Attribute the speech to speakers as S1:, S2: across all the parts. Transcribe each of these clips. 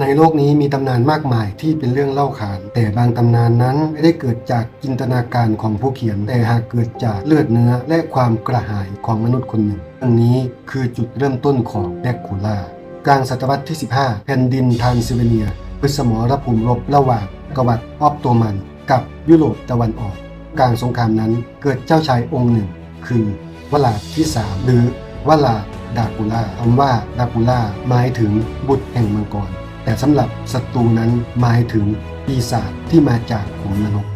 S1: ในโลกนี้มีตำนานมากมายที่เป็นเรื่องเล่าขาน แต่บางตำนานนั้นไม่ได้เกิดจากจินตนาการของผู้เขียน แต่หากเกิดจากเลือดเนื้อและความกระหายของมนุษย์คนหนึ่งเรื่องนี้คือจุดเริ่มต้นของแดกคูล่ากลางศตวรรษที่ 15 แผ่นดินทานซิเวเนียเป็นสมรภูมิรบระหว่างกวัดออฟโตมัน กับยุโรปตะวันออก กลางสงครามนั้นเกิดเจ้าชายองค์หนึ่ง คือวลาดที่ 3 หรือวลาดดากูล่าคำว่าดากูล่าหมายถึงบุตรแห่งมังกร แต่สำหรับศัตรูนั้นหมายถึงปีศาจที่มาจากขุมนรก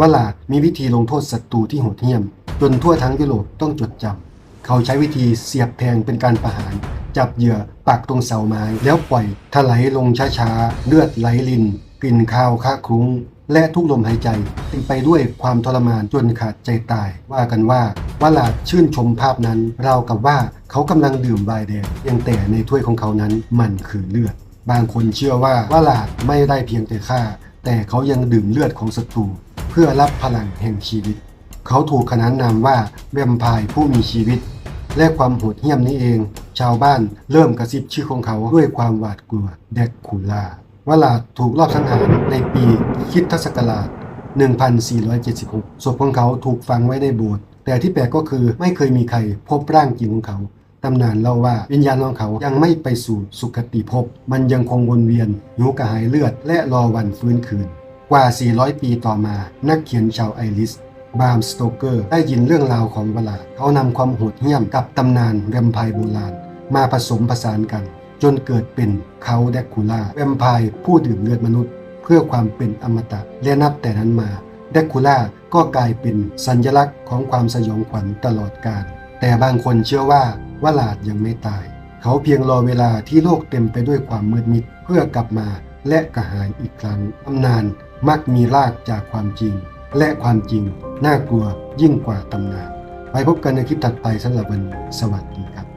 S1: วลาดมีวิธีลงโทษศัตรูที่โหดเหี้ยม จนทั่วทั้งยุโรปต้องจดจำ เขาใช้วิธีเสียบแทงเป็นการประหาร จับเหยื่อปักตรงเสาไม้ แล้วปล่อยถลายลงช้าๆ เลือดไหลลิน กลิ่นคาวค้าคลุ้ง และทุกลมหายใจเต็มไปด้วยความทรมานจนขาดใจตาย ว่ากันว่าวลาดชื่นชมภาพนั้นราวกับว่าเขากำลังดื่มไวน์แดงเพียงแต่ในถ้วยของเขานั้นมันคือเลือด บางคนเชื่อว่าวาลาดไม่ได้เพียงแต่ฆ่า แต่เขายังดื่มเลือดของศัตรูเพื่อรับพลังแห่งชีวิต เขาถูกขนานนามว่าแวมไพร์ผู้มีชีวิต และความโหดเหี้ยมนี้เอง ชาวบ้านเริ่มกระซิบชื่อของเขาด้วยความหวาดกลัวแดกคูล่าวลาดถูกลอบสังหารในปีคิดทศกราช 1476 ศพของเขาถูกฝังไว้ในโบสถ์แต่ที่แปลกก็คือไม่เคยมีใครพบร่างจริงของเขา ตำนานเล่าว่าวิญญาณของเขายังไม่ไปสู่สุคติภพ มันยังคงวนเวียนหิวกระหายเลือด และรอวันฟื้นคืน กว่า 400 ปีต่อมา นักเขียนชาวไอริส บามสโตเกอร์ ได้ยินเรื่องราวของเวลา เขานำความโหดเหี้ยมกับตำนานแวมไพร์โบราณ มาผสมผสานกัน จนเกิดเป็นเขาแดกคูล่าแวมไพร์ผู้ดื่มเลือดมนุษย์ เพื่อความเป็นอมตะและนับแต่นั้นมาแดกคูล่าก็กลายเป็นสัญลักษณ์ของความสยองขวัญตลอดกาลแต่บางคนเชื่อว่า ว่าลาดยังไม่ตาย เขาเพียงรอเวลาที่โลกเต็มไปด้วยความมืดมิดเพื่อกลับมาและกระหายอีกครั้งตำนานมักมีรากจากความจริง และความจริง น่ากลัวยิ่งกว่าตำนาน ไปพบกันในคลิปถัดไปสำหรับวันนี้สวัสดีครับ